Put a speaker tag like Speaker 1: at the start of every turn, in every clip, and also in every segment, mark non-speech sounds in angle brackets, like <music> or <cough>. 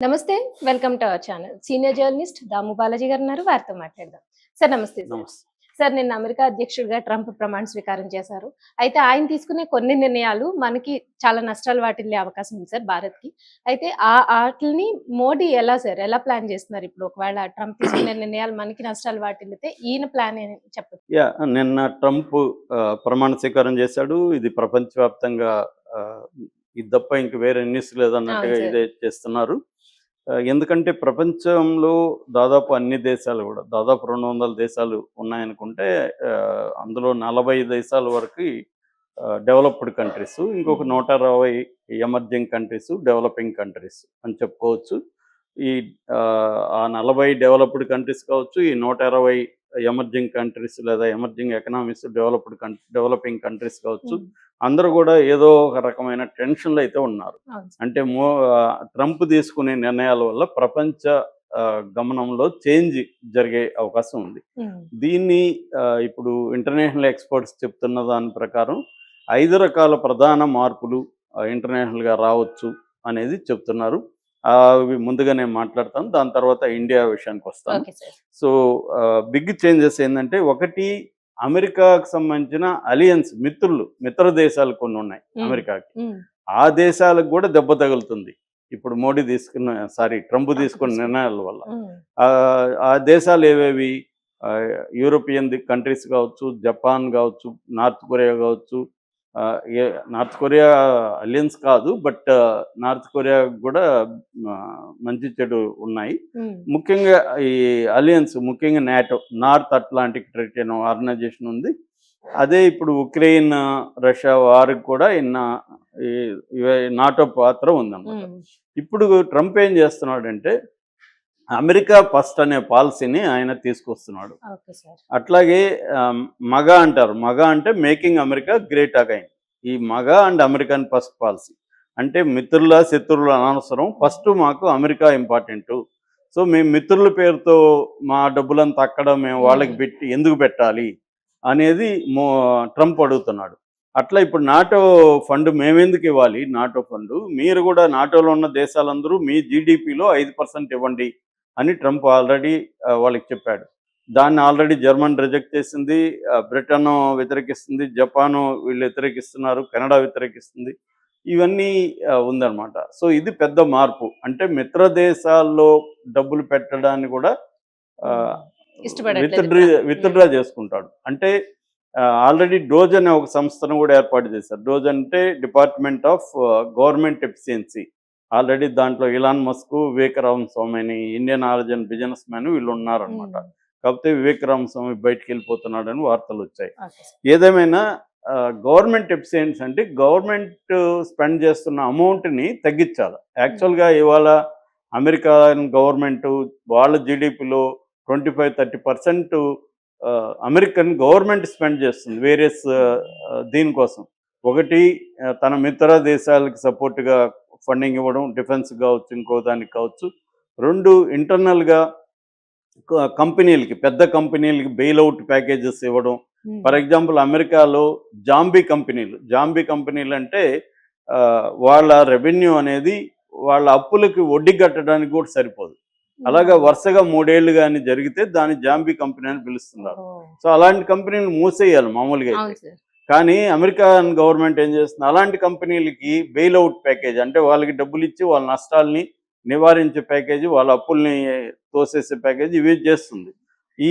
Speaker 1: నమస్తే welcome to our channel. Senior journalist Damu Balaji గారు ఉన్నారు వారితో మాట్లాడదాం. సార్ నమస్తే సార్. నిన్న అమెరికా అధ్యక్షుడిగా ట్రంప్ ప్రమాణ స్వీకారం చేశారు. అయితే ఆయన తీసుకునే కొన్ని నిర్ణయాలు మనకి చాలా నష్టాలు వాటిల్లే అవకాశం ఉంది సార్ భారత్కి అయితే ఆ వాటిని మోడీ ఎలా సార్ ఎలా ప్లాన్ చేస్తున్నారు ఇప్పుడు? ఒకవేళ ట్రంప్ తీసుకునే <coughs> నిర్ణయాలు మనకి నష్టాలు వాటిల్లితే ఈయన ప్లాన్ చెప్పదు
Speaker 2: యా నిన్న ట్రంప్ ప్రమాణ స్వీకారం చేశాడు. ఇది ప్రపంచవ్యాప్తంగా ఇది తప్ప ఇంక వేరే న్యూస్ లేదన్నట్టుగా. ఇదే చేస్తున్నారు. ఎందుకంటే ప్రపంచంలో దాదాపు అన్ని దేశాలు కూడా దాదాపు రెండు వందల దేశాలు ఉన్నాయనుకుంటే అందులో నలభై దేశాల వరకు డెవలప్డ్ కంట్రీస్ ఇంకొక నూట అరవై ఎమర్జింగ్ కంట్రీస్ డెవలపింగ్ కంట్రీస్ అని చెప్పుకోవచ్చు. ఈ ఆ, నలభై డెవలప్డ్ కంట్రీస్ కావచ్చు ఈ నూట ఇరవై ఎమర్జింగ్ కంట్రీస్ లేదా emerging economics developed developing countries కావచ్చు. అందరూ కూడా ఏదో ఒక రకమైన టెన్షన్లు అయితే ఉన్నారు. అంటే మో ట్రంప్ తీసుకునే నిర్ణయాల వల్ల ప్రపంచ గమనంలో చేంజ్ జరిగే అవకాశం ఉంది.
Speaker 1: ఉమ్.
Speaker 2: దీన్ని ఇప్పుడు ఇంటర్నేషనల్ ఎక్స్పర్ట్స్ చెప్తున్న దాని ప్రకారం ఐదు రకాల ప్రధాన మార్పులు ఇంటర్నేషనల్గా రావచ్చు అనేది చెప్తున్నారు. ముందుగా నేను మాట్లాడతాను. దాని తర్వాత ఇండియా విషయానికి వస్తాను. సో బిగ్ చేంజెస్ ఏంటంటే ఒకటి అమెరికాకు సంబంధించిన అలియన్స్ మిత్రులు మిత్ర దేశాలు కొన్ని ఉన్నాయి. అమెరికాకి. ఆ దేశాలకు కూడా దెబ్బ తగులుతుంది. ఇప్పుడు మోడీ తీసుకున్న సారీ ట్రంప్ తీసుకున్న నిర్ణయాల వల్ల. ఆ దేశాలు ఏవేవి? యూరోపియన్ కంట్రీస్ కావచ్చు జపాన్ కావచ్చు నార్త్ కొరియా కావచ్చు నార్త్ కొరియా అలియన్స్ కాదు బట్ నార్త్ కొరియా కూడా మంచి చెడు ఉన్నాయి. ముఖ్యంగా ఈ అలియన్స్ ముఖ్యంగా NATO North Atlantic Treaty Organization ఉంది అదే ఇప్పుడు ఉక్రెయిన్ రష్యా వారికి కూడా ఇన్న నాటో పాత్ర ఉందన్నమాట. ఇప్పుడు ట్రంప్ ఏం చేస్తున్నాడంటే అమెరికా ఫస్ట్ అనే పాలసీని ఆయన తీసుకొస్తున్నాడు. అట్లాగే మగ అంటారు. మగ అంటే మేకింగ్ అమెరికా గ్రేట్ అగైన్. ఈ మగ అండ్ అమెరికన్ ఫస్ట్ పాలసీ. అంటే మిత్రుల శత్రువుల అనవసరం. ఫస్ట్ మాకు అమెరికా ఇంపార్టెంట్. సో మేము మిత్రుల పేరుతో మా డబ్బులంతా అక్కడ మేము వాళ్ళకి. పెట్టి ఎందుకు పెట్టాలి అనేది ట్రంప్ అడుగుతున్నాడు. అట్లా ఇప్పుడు నాటో ఫండ్ మేమెందుకు ఇవ్వాలి? NATO fund. మీరు కూడా నాటోలో ఉన్న దేశాలందరూ మీ జీడిపిలో ఐదు పర్సెంట్ ఇవ్వండి. అని ట్రంప్ ఆల్రెడీ వాళ్ళకి చెప్పాడు. దాన్ని ఆల్రెడీ జర్మన్ రిజెక్ట్ చేసింది బ్రిటన్ వ్యతిరేకిస్తుంది జపాను వీళ్ళు వ్యతిరేకిస్తున్నారు కెనడా వ్యతిరేకిస్తుంది. ఇవన్నీ ఉందన్నమాట. సో ఇది పెద్ద మార్పు. అంటే మిత్ర దేశాల్లో డబ్బులు పెట్టడాన్ని కూడా విత్డ్రా. విత్డ్రా చేసుకుంటాడు. అంటే ఆల్రెడీ డోజ్ అనే ఒక సంస్థను కూడా ఏర్పాటు చేశారు. డోజ్ అంటే department of government efficiency. Already దాంట్లో Elon Musk Vivek Ramaswamy Indian origin business man వీళ్ళు ఉన్నారనమాట. కాకపోతే వివేక్ రామస్వామి బయటికి వెళ్ళిపోతున్నాడని వార్తలు వచ్చాయి. ఏదేమైనా గవర్నమెంట్ ఎఫిషియన్స్ అంటే గవర్నమెంట్ స్పెండ్ చేస్తున్న అమౌంట్ని తగ్గించాలి. యాక్చువల్గా ఇవాళ అమెరికన్ గవర్నమెంట్ వాళ్ళ జీడిపిలో twenty five thirty percent American government spend చేస్తుంది వేరియస్ దీనికోసం. ఒకటి తన మిత్ర దేశాలకు సపోర్ట్గా ఫండింగ్ ఇవ్వడం డిఫెన్స్ కావచ్చు ఇంకో దానికి కావచ్చు రెండు ఇంటర్నల్గా కంపెనీలకి పెద్ద కంపెనీలకి బెయిల్అవుట్ ప్యాకేజెస్ ఇవ్వడం. ఫర్ ఎగ్జాంపుల్ అమెరికాలో జాంబీ కంపెనీలు జాంబీ కంపెనీలు అంటే వాళ్ళ రెవెన్యూ అనేది వాళ్ళ అప్పులకి వడ్డీ కట్టడానికి కూడా సరిపోదు అలాగా వరుసగా మూడేళ్ళు కానీ జరిగితే దాన్ని జాంబీ కంపెనీ అని పిలుస్తున్నారు. సో అలాంటి కంపెనీలు మూసేయాలి మామూలుగా అయితే. కానీ అమెరికన్ గవర్నమెంట్ ఏం చేస్తుంది? అలాంటి కంపెనీలకి బెయిల్అవుట్ ప్యాకేజ్ అంటే వాళ్ళకి డబ్బులు ఇచ్చి వాళ్ళ నష్టాలని నివారించే ప్యాకేజీ వాళ్ళ అప్పుల్ని తోసేసే ప్యాకేజ్ ఇవి చేస్తుంది. ఈ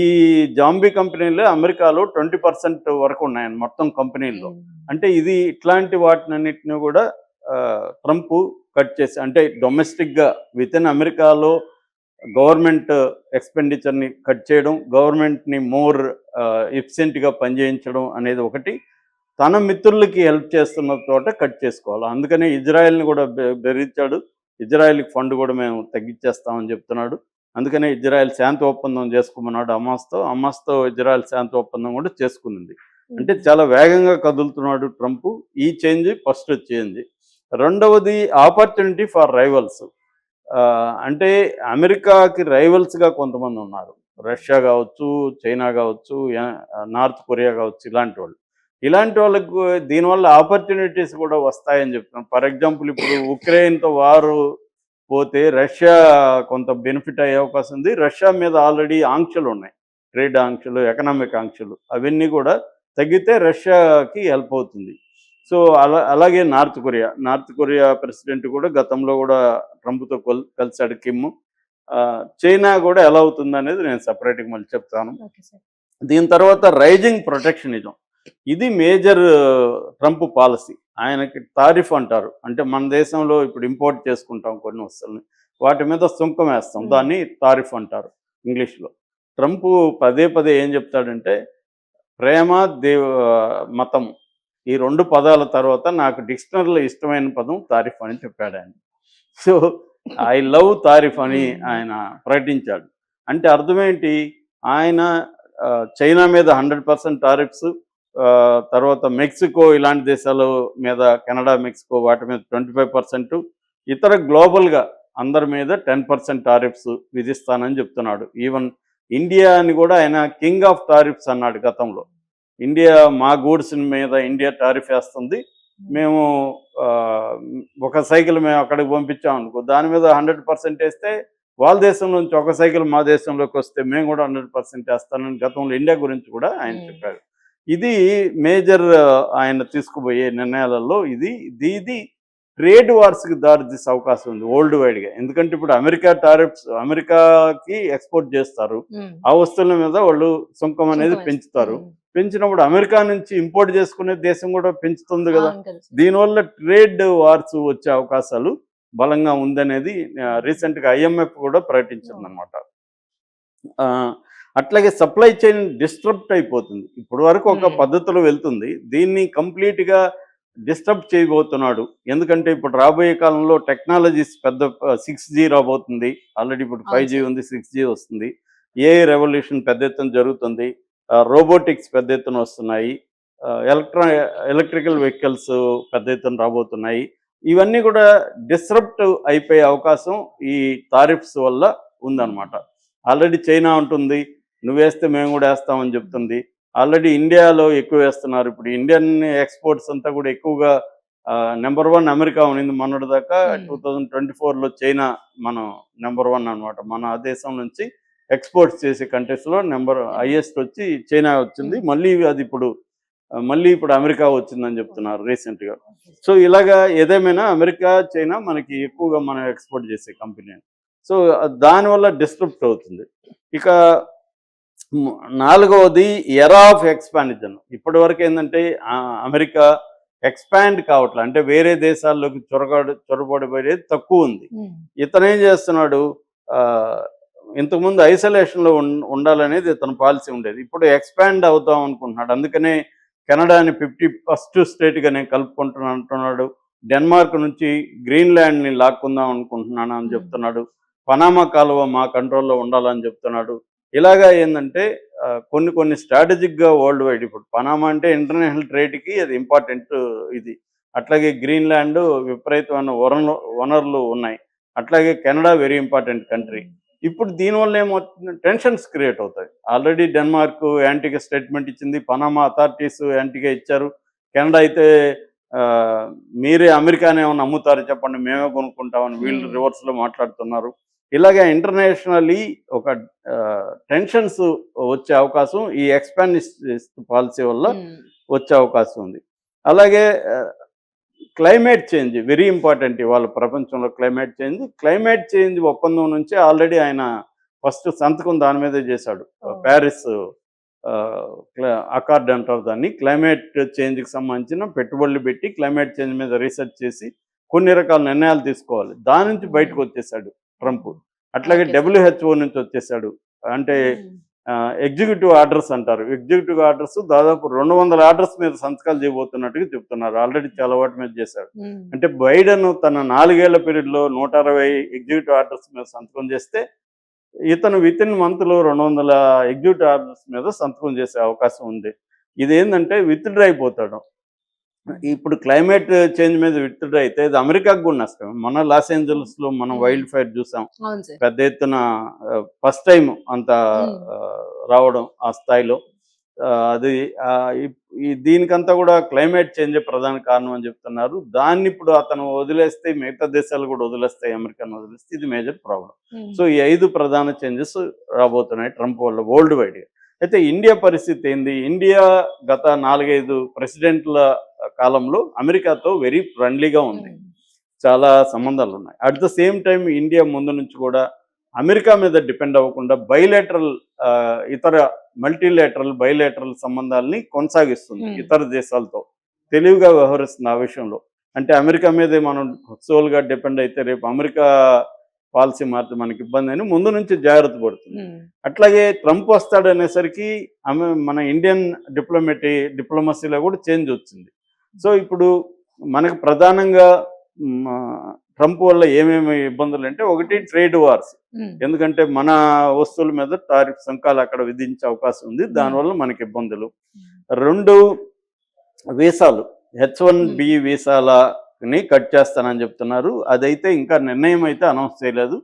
Speaker 2: జాంబీ కంపెనీలు అమెరికాలో ట్వంటీ పర్సెంట్ వరకు ఉన్నాయండి మొత్తం కంపెనీల్లో.
Speaker 1: ఉమ్.
Speaker 2: అంటే ఇది ఇట్లాంటి వాటినన్నిటిని కూడా ట్రంప్ కట్ చేసి అంటే డొమెస్టిక్గా విత్ ఇన్ అమెరికాలో గవర్నమెంట్ ఎక్స్పెండిచర్ని కట్ చేయడం గవర్నమెంట్ని మోర్ ఎఫిషియెంట్గా పనిచేయించడం అనేది ఒకటి. తన మిత్రులకి హెల్ప్ చేస్తున్న చోట కట్ చేసుకోవాలి. అందుకనే ఇజ్రాయెల్ని కూడా బెదిరించాడు. ఇజ్రాయెల్కి ఫండ్ కూడా మేము తగ్గించేస్తామని చెప్తున్నాడు. అందుకనే ఇజ్రాయెల్ శాంతి ఒప్పందం చేసుకోమన్నాడు అమాస్తో. అమాస్తో ఇజ్రాయెల్ శాంతి ఒప్పందం కూడా చేసుకునింది అంటే చాలా వేగంగా కదులుతున్నాడు ట్రంప్. ఈ చేంజ్ ఫస్ట్ చేంజ్. రెండవది ఆపర్చునిటీ ఫర్ రైవల్స్. అంటే అమెరికాకి రైవల్స్గా కొంతమంది ఉన్నారు. రష్యా కావచ్చు చైనా కావచ్చు నార్త్ కొరియా కావచ్చు ఇలాంటి వాళ్ళు. ఇలాంటి వాళ్ళకు దీనివల్ల ఆపర్చునిటీస్ కూడా వస్తాయని చెప్తున్నాను ఫర్ ఎగ్జాంపుల్ ఇప్పుడు ఉక్రెయిన్తో వారు పోతే రష్యా కొంత బెనిఫిట్ అయ్యే అవకాశం ఉంది. రష్యా మీద ఆల్రెడీ ఆంక్షలు ఉన్నాయి. ట్రేడ్ ఆంక్షలు ఎకనామిక్ ఆంక్షలు అవన్నీ కూడా తగ్గితే రష్యాకి హెల్ప్ అవుతుంది. సో అలా అలాగే North Korea North Korea president కూడా గతంలో కూడా ట్రంప్తో కొల్ కలిసాడు కిమ్ ఆ, చైనా కూడా ఎలా అవుతుంది అనేది నేను సపరేట్గా మళ్ళీ చెప్తాను. దీని తర్వాత రైజింగ్ ప్రొటెక్షనిజం ఇది మేజర్ ట్రంప్ పాలసీ. ఆయనకి తారిఫ్ అంటారు. అంటే మన దేశంలో ఇప్పుడు ఇంపోర్ట్ చేసుకుంటాం కొన్ని వస్తువుల్ని. వాటి మీద సుంకం వేస్తాం. దాన్ని తారిఫ్ అంటారు ఇంగ్లీష్లో. ట్రంప్ పదే పదే ఏం చెప్తాడంటే ప్రేమ దేవ మతం. ఈ రెండు పదాల తర్వాత నాకు డిక్షనరీలో ఇష్టమైన పదం తారిఫ్ అని చెప్పాడు ఆయన. సో ఐ లవ్ తారిఫ్ అని. ఆయన ప్రకటించాడు. అంటే అర్థమేంటి ఆయన చైనా మీద హండ్రెడ్ పర్సెంట్ టారిఫ్స్ తర్వాత మెక్సికో ఇలాంటి దేశాల మీద కెనడా మెక్సికో వాటి మీద ట్వంటీ ఫైవ్ పర్సెంట్ ఇతర గ్లోబల్గా అందరి మీద టెన్ పర్సెంట్ టారిఫ్స్ విధిస్తానని చెప్తున్నాడు. ఈవెన్ ఇండియాని కూడా ఆయన కింగ్ ఆఫ్ టారిఫ్స్ అన్నాడు గతంలో. ఇండియా మా గూడ్స్ మీద ఇండియా టారిఫ్ వేస్తుంది. మేము ఒక సైకిల్ మేము అక్కడికి పంపించాం అనుకో దాని మీద హండ్రెడ్ పర్సెంట్ వేస్తే వాళ్ళ దేశం నుంచి ఒక సైకిల్ మా దేశంలోకి వస్తే మేము కూడా హండ్రెడ్ పర్సెంట్ వేస్తానని గతంలో ఇండియా గురించి కూడా ఆయన
Speaker 1: Hmm.
Speaker 2: ఇది మేజర్ ఆయన తీసుకుపోయే నిర్ణయాలలో ఇది. ఇది ఇది ట్రేడ్ వార్స్కి దారితీసే అవకాశం ఉంది వరల్డ్ వైడ్గా. ఎందుకంటే ఇప్పుడు అమెరికా టారిఫ్స్ అమెరికాకి ఎక్స్పోర్ట్ చేస్తారు. ఆ వస్తువుల మీద వాళ్ళు సుంకం అనేది పెంచుతారు. పెంచినప్పుడు అమెరికా నుంచి ఇంపోర్ట్ చేసుకునే దేశం కూడా పెంచుతుంది కదా. దీనివల్ల ట్రేడ్ వార్స్ వచ్చే అవకాశాలు బలంగా ఉందనేది రీసెంట్గా ఐఎంఎఫ్ కూడా ప్రకటించింది అనమాట అట్లాగే సప్లై చైన్ డిస్టర్బ్ అయిపోతుంది. ఇప్పుడు వరకు ఒక. పద్ధతిలో వెళ్తుంది. దీన్ని కంప్లీట్గా డిస్టర్బ్ చేయబోతున్నాడు. ఎందుకంటే ఇప్పుడు రాబోయే కాలంలో టెక్నాలజీస్ పెద్ద సిక్స్ జీ రాబోతుంది. ఆల్రెడీ ఇప్పుడు ఫైవ్ జీ. ఉంది సిక్స్ జీ వస్తుంది. ఏ రెవల్యూషన్ పెద్ద ఎత్తున జరుగుతుంది. రోబోటిక్స్ పెద్ద ఎత్తున వస్తున్నాయి. ఎలక్ట్రా ఎలక్ట్రికల్ వెహికల్స్ పెద్ద ఎత్తున రాబోతున్నాయి. ఇవన్నీ కూడా డిస్రప్ట్ అయిపోయే అవకాశం ఈ తారిఫ్స్ వల్ల ఉందన్నమాట. ఆల్రెడీ చైనా ఉంటుంది నువ్వు వేస్తే మేము కూడా వేస్తామని చెప్తుంది. ఆల్రెడీ ఇండియాలో ఎక్కువ వేస్తున్నారు. ఇప్పుడు ఇండియన్ ఎక్స్పోర్ట్స్ అంతా కూడా ఎక్కువగా నెంబర్ వన్ అమెరికా ఉన్నింది మొన్నటి దాకా
Speaker 1: Hmm.
Speaker 2: టూ థౌజండ్ ట్వంటీ ఫోర్లో చైనా మనం నెంబర్ వన్ అనమాట మన దేశం నుంచి ఎక్స్పోర్ట్స్ చేసే కంట్రీస్లో నెంబర్ హైయెస్ట్ వచ్చి చైనా వచ్చింది.
Speaker 1: Hmm.
Speaker 2: మళ్ళీ అది ఇప్పుడు మళ్ళీ ఇప్పుడు అమెరికా వచ్చిందని చెప్తున్నారు రీసెంట్గా సో ఇలాగా ఏదేమైనా అమెరికా చైనా మనకి ఎక్కువగా మనం ఎక్స్పోర్ట్ చేసే కంపెనీ సో దానివల్ల డిస్టర్బ్ అవుతుంది. ఇక నాలుగవది ఎరా ఆఫ్ ఎక్స్పాండిజన్ ఇప్పటి వరకు ఏంటంటే అమెరికా ఎక్స్పాండ్ కావట్లే. అంటే వేరే దేశాల్లోకి చొరగడ చొరబడిపోయేది తక్కువ ఉంది. ఇతను ఏం చేస్తున్నాడు ఇంతకుముందు ఐసోలేషన్లో ఉండాలనేది ఇతను పాలసీ ఉండేది. ఇప్పుడు ఎక్స్పాండ్ అవుతాం అనుకుంటున్నాడు. అందుకనే కెనడాని ఫిఫ్టీ ఫస్ట్ స్టేట్గా నేను కలుపుకుంటున్నాను అంటున్నాడు. డెన్మార్క్ నుంచి గ్రీన్లాండ్ని లాక్కుందాం అనుకుంటున్నాను అని. చెప్తున్నాడు. పనామా కాలువ మా కంట్రోల్లో ఉండాలని చెప్తున్నాడు. ఇలాగా ఏంటంటే కొన్ని కొన్ని స్ట్రాటజిక్గా వరల్డ్ వైడ్ ఇప్పుడు పనామా అంటే ఇంటర్నేషనల్ ట్రేడ్కి అది ఇంపార్టెంట్ ఇది. అట్లాగే గ్రీన్లాండ్ విపరీతమైన వనరు వనరులు ఉన్నాయి. అట్లాగే కెనడా వెరీ ఇంపార్టెంట్ కంట్రీ. ఇప్పుడు దీనివల్ల ఏమవుతుంది? టెన్షన్స్ క్రియేట్ అవుతాయి. ఆల్రెడీ డెన్మార్క్ యాంటీగా స్టేట్మెంట్ ఇచ్చింది పనామా అథారిటీస్ యాంటీగా ఇచ్చారు. కెనడా అయితే మీరే అమెరికానే ఏమన్నా అమ్ముతారు చెప్పండి మేమే కొనుక్కుంటామని వీళ్ళు. రివర్స్లో మాట్లాడుతున్నారు. ఇలాగే ఇంటర్నేషనల్లీ ఒక టెన్షన్స్ వచ్చే అవకాశం ఈ ఎక్స్పాండిస్ట్ పాలసీ వల్ల వచ్చే అవకాశం ఉంది. అలాగే క్లైమేట్ చేంజ్ వెరీ ఇంపార్టెంట్ ఇవాళ ప్రపంచంలో క్లైమేట్ చేంజ్ క్లైమేట్ చేంజ్ ఒప్పందం నుంచి ఆల్రెడీ ఆయన ఫస్ట్ సంతకం దాని మీదే చేశాడు. ప్యారిస్ అకార్డ్ అంటారు దాన్ని క్లైమేట్ చేంజ్కి సంబంధించిన పెట్టుబడులు పెట్టి క్లైమేట్ చేంజ్ మీద రీసెర్చ్ చేసి కొన్ని రకాల నిర్ణయాలు తీసుకోవాలి. దాని నుంచి బయటకు వచ్చేసాడు ట్రంప్. అట్లాగే. డబ్ల్యూహెచ్ఓ నుంచి వచ్చేసాడు. అంటే ఎగ్జిక్యూటివ్ ఆర్డర్స్ అంటారు. ఎగ్జిక్యూటివ్ ఆర్డర్స్ దాదాపు రెండు వందల ఆర్డర్స్ మీద సంతకాలు చేయబోతున్నట్టుగా చెప్తున్నారు. ఆల్రెడీ చాలా వాటి మీద చేశాడు. అంటే బైడెన్ తన నాలుగేళ్ళ పీరియడ్లో నూట అరవై ఎగ్జిక్యూటివ్ ఆర్డర్స్ మీద సంతకం చేస్తే ఇతను విత్ ఇన్ మంత్లో రెండు వందల ఎగ్జిక్యూటివ్ ఆర్డర్స్ మీద సంతకం చేసే అవకాశం ఉంది. ఇది ఏంటంటే విత్డ్రా అయిపోతాడు. ఇప్పుడు క్లైమేట్ చేంజ్ మీద విత్డ్రా అయితే ఇది అమెరికాకు కూడా నష్టం మన లాస్ ఏంజల్స్లో మనం వైల్డ్ ఫైర్ చూసాం. పెద్ద ఎత్తున ఫస్ట్ టైం అంత రావడం ఆ స్థాయిలో. అది దీనికంతా కూడా క్లైమేట్ చేంజ్ ప్రధాన కారణం అని చెప్తున్నారు. దాన్ని ఇప్పుడు అతను వదిలేస్తే మిగతా దేశాలు కూడా వదిలేస్తాయి అమెరికాను వదిలేస్తే ఇది మేజర్ ప్రాబ్లం. సో ఈ ఐదు ప్రధాన చేంజెస్ రాబోతున్నాయి ట్రంప్ వల్ల వరల్డ్ వైడ్గా అయితే ఇండియా పరిస్థితి ఏంది? ఇండియా గత నాలుగైదు ప్రెసిడెంట్ల కాలంలో అమెరికాతో వెరీ ఫ్రెండ్లీగా ఉంది. చాలా సంబంధాలు ఉన్నాయి at the same time India ముందు నుంచి కూడా అమెరికా మీద డిపెండ్ అవ్వకుండా బైలేటరల్ ఇతర మల్టీలేటరల్ బైలేటరల్ సంబంధాలని కొనసాగిస్తుంది. ఇతర దేశాలతో. తెలివిగా వ్యవహరిస్తుంది ఆ విషయంలో. అంటే అమెరికా మీదే మనం సోల్గా డిపెండ్ అయితే రేపు అమెరికా పాలసీ మారితే మనకి ఇబ్బంది అని ముందు నుంచి జాగ్రత్త పడుతుంది. అట్లాగే ట్రంప్ వస్తాడనేసరికి ఆమె మన ఇండియన్ డిప్లొమేటీ డిప్లొమసీలో కూడా చేంజ్ వచ్చింది. సో ఇప్పుడు మనకు ప్రధానంగా ట్రంప్ వల్ల ఏమేమి ఇబ్బందులు అంటే ఒకటి ట్రేడ్ వార్స్. ఎందుకంటే మన వస్తువుల మీద టారిఫ్ సుంకాలు అక్కడ విధించే అవకాశం ఉంది. దానివల్ల మనకి ఇబ్బందులు. రెండు వీసాలు హెచ్ వన్ బి ని కట్ చేస్తానని చెప్తున్నారు. అదైతే ఇంకా నిర్ణయం అయితే అనౌన్స్ చేయలేదు.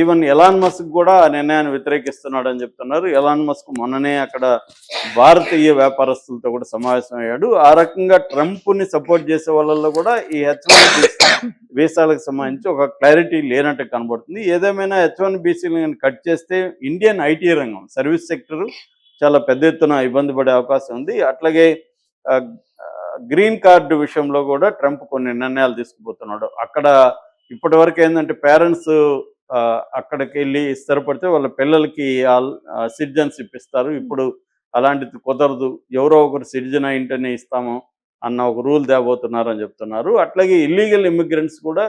Speaker 2: ఈవెన్ ఎలాన్ మస్క్ కూడా ఆ నిర్ణయాన్ని వ్యతిరేకిస్తున్నాడు అని చెప్తున్నారు. ఎలాన్ మస్క్ మొన్ననే అక్కడ భారతీయ వ్యాపారస్తులతో కూడా సమావేశం అయ్యాడు ఆ రకంగా ట్రంప్ని సపోర్ట్ చేసే వాళ్ళల్లో కూడా ఈ హెచ్ వన్ వీసాలకు సంబంధించి ఒక క్లారిటీ లేనట్టు కనబడుతుంది. ఏదేమైనా హెచ్ వన్ బీసీలను కట్ చేస్తే ఇండియన్ ఐటీ రంగం సర్వీస్ సెక్టర్ చాలా పెద్ద ఎత్తున ఇబ్బంది పడే అవకాశం ఉంది. అట్లాగే గ్రీన్ కార్డు విషయంలో కూడా ట్రంప్ కొన్ని నిర్ణయాలు తీసుకుపోతున్నాడు. అక్కడ ఇప్పటి వరకు ఏంటంటే పేరెంట్స్ అక్కడికి వెళ్ళి స్థిరపడితే వాళ్ళ పిల్లలకి సిటిజన్షిప్ ఇస్తారు. ఇప్పుడు అలాంటిది కుదరదు. ఎవరో ఒకరు సిటిజన్ అయింటేనే ఇస్తాము అన్న ఒక రూల్ తేబోతున్నారు అని చెప్తున్నారు. అట్లాగే ఇల్లీగల్ ఇమిగ్రెంట్స్ కూడా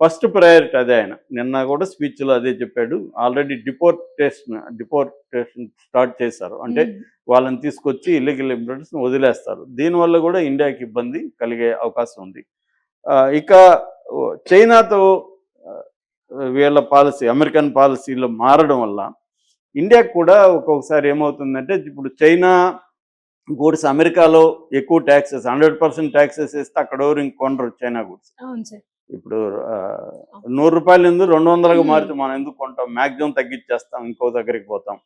Speaker 2: ఫస్ట్ ప్రయారిటీ అదే ఆయన. నిన్న కూడా స్పీచ్లో అదే చెప్పాడు. ఆల్రెడీ డిపోర్టేషన్ డిపోర్టేషన్ స్టార్ట్ చేశారు. అంటే వాళ్ళని తీసుకొచ్చి ఇల్లీగల్ ఇమిగ్రెంట్స్ వదిలేస్తారు. దీనివల్ల కూడా ఇండియాకి ఇబ్బంది కలిగే అవకాశం ఉంది. ఇక చైనాతో వీళ్ళ పాలసీ అమెరికన్ పాలసీలో మారడం వల్ల ఇండియాకి కూడా ఒక్కొక్కసారి ఏమవుతుందంటే ఇప్పుడు చైనా గూడ్స్ అమెరికాలో ఎక్కువ ట్యాక్సెస్ హండ్రెడ్ పర్సెంట్ ట్యాక్సెస్ వేస్తే అక్కడ ఎవరు ఇంక కొనరు చైనా గూడ్స్. ఇప్పుడు నూరు రూపాయలు ఎందుకు రెండు వందలకు. మారితే మనం ఎందుకు కొంటాం? మ్యాక్సిమం తగ్గించేస్తాం ఇంకో దగ్గరికి పోతాం.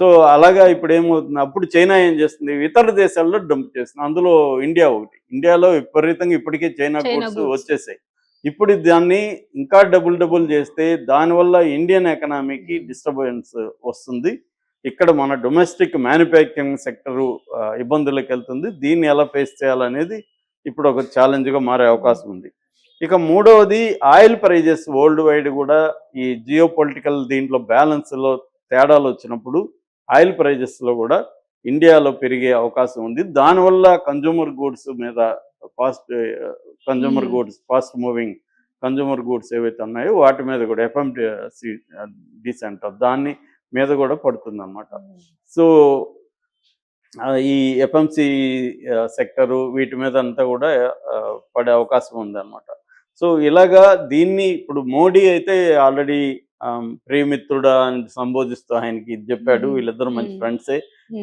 Speaker 2: సో అలాగా ఇప్పుడు ఏమవుతుంది? అప్పుడు చైనా ఏం చేస్తుంది? ఇతర దేశాల్లో డంప్ చేస్తుంది. అందులో ఇండియా ఒకటి. ఇండియాలో విపరీతంగా ఇప్పటికే చైనా గూడ్స్. వచ్చేసాయి. ఇప్పుడు దాన్ని ఇంకా డబుల్ డబుల్ చేస్తే దానివల్ల ఇండియన్ ఎకనామీకి డిస్టర్బెన్స్ వస్తుంది. ఇక్కడ మన డొమెస్టిక్ మ్యానుఫ్యాక్చరింగ్ సెక్టరు ఇబ్బందులకు వెళ్తుంది దీన్ని ఎలా ఫేస్ చేయాలనేది ఇప్పుడు ఒక ఛాలెంజ్గా మారే అవకాశం ఉంది. ఇక మూడవది ఆయిల్ ప్రైజెస్ వరల్డ్ వైడ్ కూడా ఈ జియో పొలిటికల్ దీంట్లో బ్యాలెన్స్లో తేడాలు వచ్చినప్పుడు ఆయిల్ ప్రైజెస్లో కూడా ఇండియాలో పెరిగే అవకాశం ఉంది. దానివల్ల కన్జ్యూమర్ గూడ్స్ మీద fast consumer
Speaker 1: Hmm.
Speaker 2: Goods fast moving consumer goods ఏవైతే ఉన్నాయో వాటి మీద కూడా ఎఫ్ఎంసి డీసెంట్ దాన్ని మీద కూడా పడుతుంది అనమాట సో ఆ, ఈ ఎఫ్ఎంసి సెక్టరు వీటి మీద అంతా కూడా ఆ, పడే అవకాశం ఉందన్నమాట. సో ఇలాగా దీన్ని ఇప్పుడు మోడీ అయితే ఆల్రెడీ ప్రియమిత్రుడా అని సంబోధిస్తూ ఆయనకి ఇది చెప్పాడు. వీళ్ళిద్దరు మంచి. ఫ్రెండ్సే.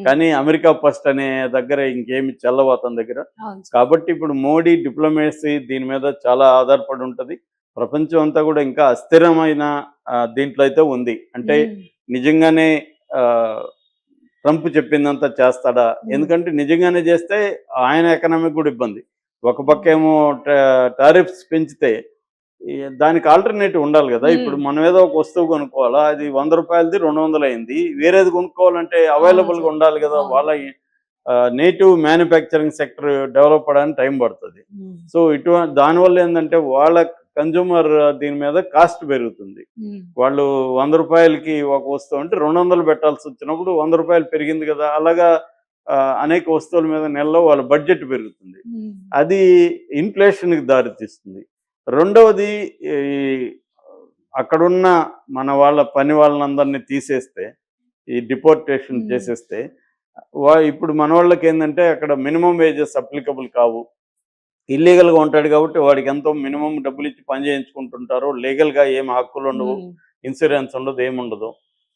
Speaker 2: కానీ అమెరికా ఫస్ట్ అనే దగ్గర ఇంకేమి చెల్లవు అతని దగ్గర కాబట్టి ఇప్పుడు మోడీ డిప్లొమేసీ దీని మీద చాలా ఆధారపడి ఉంటుంది. ప్రపంచం అంతా కూడా ఇంకా అస్థిరమైన దీంట్లో అయితే ఉంది. అంటే నిజంగానే ట్రంప్ చెప్పిందంతా చేస్తాడా. ఎందుకంటే నిజంగానే చేస్తే ఆయన ఎకనామిక్ కూడా ఇబ్బంది. ఒక పక్క ఏమో టారిఫ్స్ పెంచితే దానికి ఆల్టర్నేటివ్ ఉండాలి కదా. ఇప్పుడు మనం ఏదో ఒక వస్తువు కొనుక్కోవాలా అది వంద రూపాయలది రెండు వందలు అయింది వేరేది కొనుక్కోవాలంటే అవైలబుల్గా. ఉండాలి కదా. వాళ్ళ నేటివ్ మ్యానుఫ్యాక్చరింగ్ సెక్టర్ డెవలప్ అవడానికి టైం పడుతుంది. సో ఇటువంటి దానివల్ల ఏంటంటే వాళ్ళ కన్జ్యూమర్ దీని మీద కాస్ట్ పెరుగుతుంది. వాళ్ళు వంద రూపాయలకి ఒక వస్తువు అంటే రెండు వందలు పెట్టాల్సి వచ్చినప్పుడు వంద రూపాయలు పెరిగింది కదా. అలాగా అనేక వస్తువుల మీద నెలలో వాళ్ళ బడ్జెట్ పెరుగుతుంది. అది ఇన్ఫ్లేషన్కి దారితీస్తుంది. రెండవది ఈ అక్కడున్న మన వాళ్ళ పని వాళ్ళందరినీ తీసేస్తే ఈ డిపోర్టేషన్. చేసేస్తే వా ఇప్పుడు మన వాళ్ళకి ఏంటంటే అక్కడ మినిమం వేజెస్ అప్లికబుల్ కావు. ఇల్లీగల్గా ఉంటాడు కాబట్టి వాడికి ఎంతో మినిమం డబ్బులు ఇచ్చి పని చేయించుకుంటుంటారు. లీగల్గా ఏం హక్కులు ఉండవు ఇన్సూరెన్స్ ఉండదు ఏముండదు.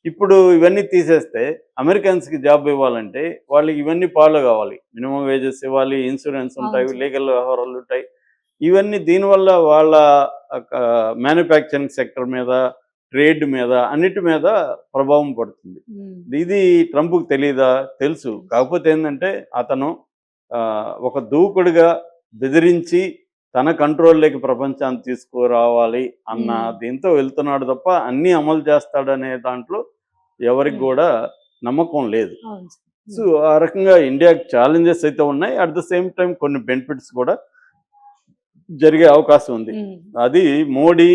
Speaker 2: ఇప్పుడు ఇవన్నీ తీసేస్తే అమెరికన్స్కి జాబ్ ఇవ్వాలంటే వాళ్ళకి ఇవన్నీ ఫాలో కావాలి. మినిమం వేజెస్ ఇవ్వాలి ఇన్సూరెన్స్ ఉంటాయి. లీగల్ వ్యవహారాలు ఉంటాయి. ఇవన్నీ దీనివల్ల వాళ్ళ మ్యానుఫ్యాక్చరింగ్ సెక్టర్ మీద ట్రేడ్ మీద అన్నిటి మీద ప్రభావం పడుతుంది. ఇది ట్రంప్కి తెలియదా తెలుసు. కాకపోతే ఏంటంటే అతను ఒక దూకుడుగా బెదిరించి తన కంట్రోల్లోకి ప్రపంచాన్ని తీసుకురావాలి అన్న. దీంతో వెళ్తున్నాడు తప్ప అన్ని అమలు చేస్తాడనే దాంట్లో ఎవరికి. కూడా నమ్మకం లేదు. సో ఆ రకంగా ఇండియాకి ఛాలెంజెస్ అయితే ఉన్నాయి. అట్ ద సేమ్ టైం కొన్ని బెనిఫిట్స్ కూడా జరిగే అవకాశం ఉంది. అది మోడీ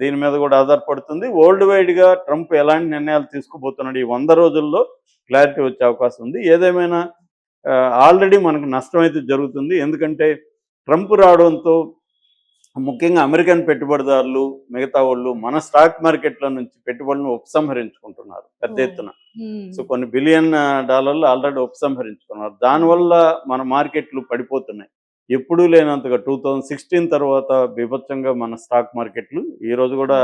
Speaker 2: దీని మీద కూడా ఆధారపడుతుంది. వరల్డ్ వైడ్గా ట్రంప్ ఎలాంటి నిర్ణయాలు తీసుకుపోతున్నాడు ఈ వంద రోజుల్లో క్లారిటీ వచ్చే అవకాశం ఉంది. ఏదేమైనా ఆల్రెడీ మనకు నష్టం అయితే జరుగుతుంది. ఎందుకంటే ట్రంప్ రావడంతో ముఖ్యంగా అమెరికన్ పెట్టుబడిదారులు మిగతా వాళ్ళు మన స్టాక్ మార్కెట్ల నుంచి పెట్టుబడులను ఉపసంహరించుకుంటున్నారు పెద్ద. ఎత్తున. సో కొన్ని బిలియన్ డాలర్లు ఆల్రెడీ ఉపసంహరించుకున్నారు. దానివల్ల మన మార్కెట్లు పడిపోతున్నాయి. ఎప్పుడూ లేనంతగా టూ థౌజండ్ సిక్స్టీన్ తర్వాత బీభత్సంగా మన స్టాక్ మార్కెట్లు ఈ రోజు కూడా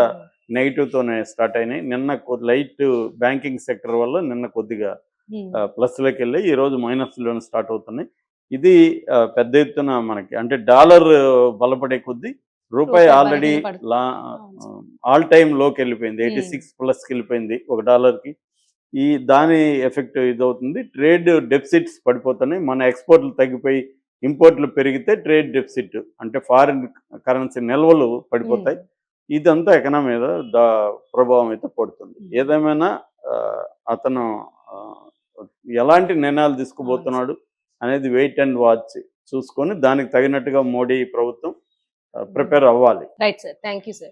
Speaker 2: నెగిటివ్ తోనే స్టార్ట్ అయినాయి. నిన్న లైట్ బ్యాంకింగ్ సెక్టర్ వల్ల నిన్న కొద్దిగా
Speaker 1: ఉమ్,
Speaker 2: ప్లస్లోకి వెళ్ళి ఈ రోజు మైనస్లోనే స్టార్ట్ అవుతున్నాయి. ఇది పెద్ద ఎత్తున మనకి అంటే డాలర్ బలపడే కొద్దీ రూపాయి ఆల్రెడీ. లా. ఆల్ టైమ్లోకి వెళ్ళిపోయింది ఎయిటీ. సిక్స్ ప్లస్కి వెళ్ళిపోయింది ఒక డాలర్కి ఈ దాని ఎఫెక్ట్ ఇదవుతుంది ట్రేడ్ డెఫిసిట్స్ పడిపోతున్నాయి మన ఎక్స్పోర్ట్లు తగ్గిపోయి ఇంపోర్ట్లు పెరిగితే ట్రేడ్ డెఫిసిట్ అంటే ఫారిన్ కరెన్సీ నిల్వలు పడిపోతాయి ఇదంతా ఎకనామీ మీద దా ప్రభావం అయితే పడుతుంది. ఏదేమైనా అతను ఎలాంటి నిర్ణయాలు తీసుకుపోతున్నాడు అనేది వెయిట్ అండ్ వాచ్ చూసుకొని దానికి తగినట్టుగా మోడీ ప్రభుత్వం ప్రిపేర్ అవ్వాలి.
Speaker 1: Right sir thank you sir